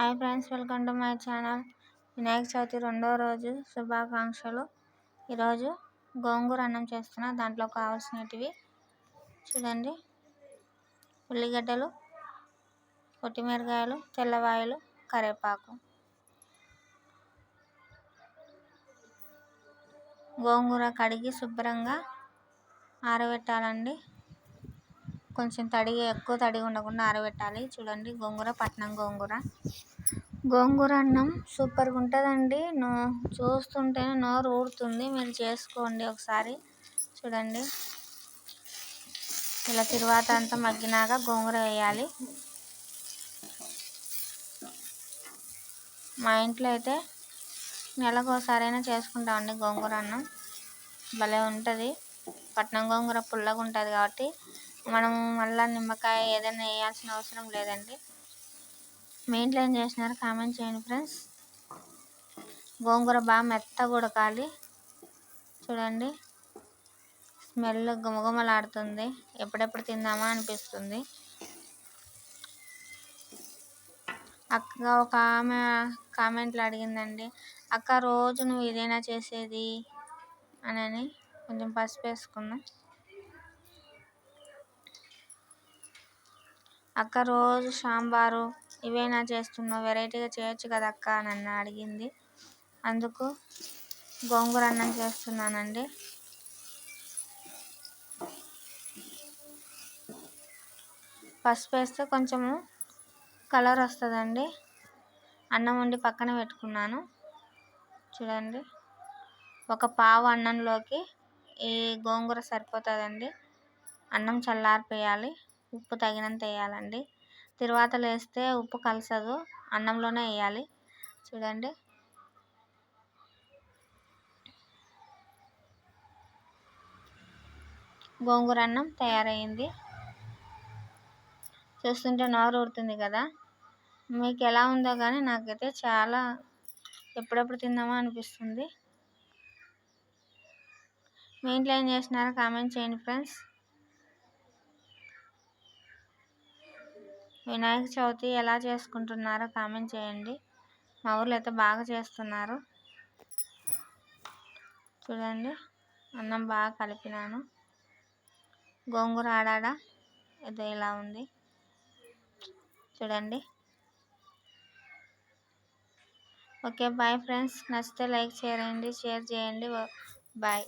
Hi friends welcome to my channel. Vinayaka Chavithi రెండో రోజు శుభాకాంక్షలు. ఈరోజు గోంగూర అన్నం చేస్తున్నా దాంట్లో కావాల్సినటివి చూడండి. ఉల్లిగడ్డలు కొట్టిమిరకాయలు తెల్లవాయలు కరివేపాకు. గోంగూర కడిగి శుభ్రంగా ఆరబెట్టాలండి. కొంచెం తడిగా ఎక్కువ తడిగా ఉండకుండా ఆరబెట్టాలి. చూడండి గోంగూర పట్నం గోంగూర. గోంగూర అన్నం సూపర్గా ఉంటుందండి. నో చూస్తుంటేనే నోరు ఊరుతుంది. మీరు చేసుకోండి ఒకసారి. చూడండి. ఇలా తిరువాత అంతా మగ్గినాక గోంగూర వేయాలి. మా ఇంట్లో అయితే నెలకు ఒకసారైనా చేసుకుంటామండి గోంగూర అన్నం. భలే ఉంటుంది. పట్నం గోంగూర పుల్లగా ఉంటుంది కాబట్టి మనం మళ్ళీ నిమ్మకాయ ఏదైనా వేయాల్సిన అవసరం లేదండి. మెయింటైన్ చేసినారు కామెంట్ చేయండి ఫ్రెండ్స్. గోంగూర బాగా మెత్తగా ఉడకాలి. చూడండి. స్మెల్ గుమగుమలాడుతుంది. ఎప్పుడెప్పుడు తిందామా అనిపిస్తుంది. అక్క ఒక ఆమె కామెంట్లు అడిగిందండి. అక్క రోజు నువ్వు ఇదేనా చేసేది? అని కొంచెం పసుపు వేసుకున్నా. అక్క రోజు సాంబారు ఇవేనా చేస్తున్నావు? వెరైటీగా చేయొచ్చు కదా అక్క నన్ను అడిగింది. అందుకు గోంగూర అన్నం చేస్తున్నానండి. పసుపు వేస్తే కొంచెము కలర్ వస్తుందండి. అన్నం వండి పక్కన పెట్టుకున్నాను. చూడండి. ఒక పావు అన్నంలోకి ఈ గోంగూర సరిపోతుందండి. అన్నం చల్లారిపోయాలి. ఉప్పు తగినంత వేయాలండి. తిరువాతలు వేస్తే ఉప్పు కలసదు. అన్నంలోనే వేయాలి చూడండి. గోంగూర అన్నం తయారైంది. చూస్తుంటే నోరు ఊరుతుంది కదా. మీకు ఎలా ఉందో కానీ నాకైతే చాలా ఎప్పుడెప్పుడు తిందామా అనిపిస్తుంది. మీ ఇంట్లో ఏం చేసినారో కామెంట్ చేయండి ఫ్రెండ్స్. వినాయక చవితి ఎలా చేసుకుంటున్నారో కామెంట్ చేయండి. మా ఊర్లో అయితే బాగా చేస్తున్నారు. చూడండి అన్నం బాగా కలిపినాను. గోంగూర ఆడాడ ఇది ఇలా ఉంది. చూడండి. Okay bye friends. నచ్చితే లైక్ చేయండి షేర్ చేయండి. బాయ్.